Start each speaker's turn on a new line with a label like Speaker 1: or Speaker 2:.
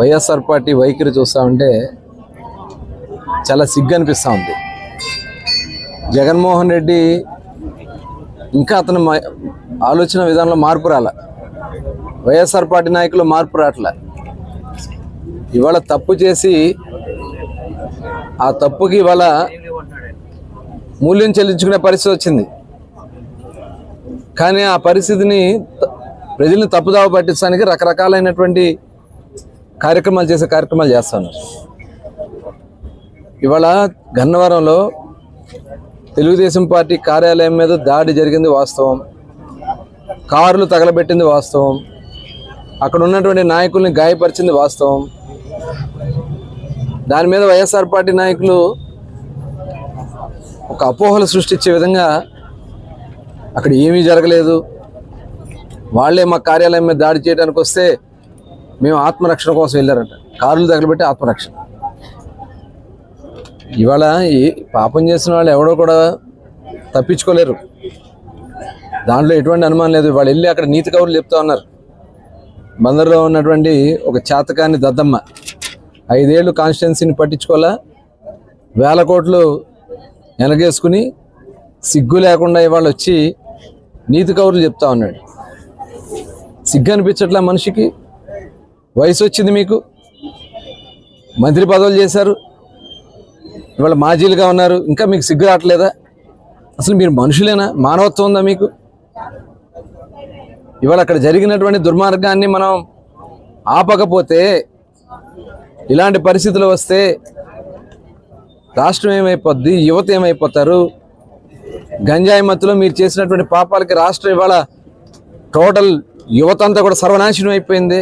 Speaker 1: YSR party వైఖరి చూస్తా ఉంటే చాలా సిగ్గు అనిపిస్తూ ఉంది. జగన్మోహన్ రెడ్డి ఇంకా అతని మ- ఆలోచన విధానంలో మార్పు రాల. వైఎస్ఆర్ పార్టీ నాయకులు మార్పు రావట్లే ఇవాళ తప్పు చేసి ఆ తప్పుకి ఇవాళ మూల్యం చెల్లించుకునే పరిస్థితి వచ్చింది. కానీ ఆ పరిస్థితిని ప్రజల్ని తప్పుదావ పట్టించడానికి రకరకాలైనటువంటి కార్యక్రమాలు చేసే కార్యక్రమాలు చేస్తాను. ఇవాళ గన్నవరంలో తెలుగుదేశం పార్టీ కార్యాలయం మీద దాడి జరిగింది వాస్తవం. కార్లు తగలబెట్టింది వాస్తవం. అక్కడ ఉన్నటువంటి నాయకుల్ని గాయపరిచింది వాస్తవం. దాని మీద వైఎస్ఆర్ పార్టీ నాయకులు ఒక అపోహలు సృష్టించే విధంగా అక్కడ ఏమీ జరగలేదు. వాళ్ళే మా కార్యాలయం మీద దాడి చేయడానికి వస్తే మేము ఆత్మరక్షణ కోసం వెళ్ళారంట. కార్లు తగలబెట్టి ఆత్మరక్షణ. ఇవాళ ఈ పాపం చేసిన వాళ్ళు ఎవడో కూడా తప్పించుకోలేరు. దాంట్లో ఎటువంటి అనుమానం లేదు. వాళ్ళు వెళ్ళి అక్కడ నీతి కౌరులు చెప్తా ఉన్నారు. బందర్లో ఉన్నటువంటి ఒక చేతకాని దద్దమ్మ ఐదేళ్ళు కాన్స్టిట్యున్సీని పట్టించుకోలే వేల కోట్లు వెనగేసుకుని సిగ్గు లేకుండా ఇవాళ వచ్చి నీతి కౌరులు చెప్తా ఉన్నాడు. సిగ్గు అనిపించట్లే మనిషికి? వయసు వచ్చింది మీకు? మంత్రి పదవులు చేశారు. ఇవాళ మాజీలుగా ఉన్నారు. ఇంకా మీకు సిగ్గు రావట్లేదా? అసలు మీరు మనుషులేనా? మానవత్వం ఉందా మీకు? ఇవాళ అక్కడ జరిగినటువంటి దుర్మార్గాన్ని మనం ఆపకపోతే ఇలాంటి పరిస్థితులు వస్తే రాష్ట్రం ఏమైపోద్ది? యువత ఏమైపోతారు? గంజాయి మత్తులో మీరు చేసినటువంటి పాపాలకి రాష్ట్రం ఇవాళ టోటల్ యువత అంతా కూడా సర్వనాశనం అయిపోయింది.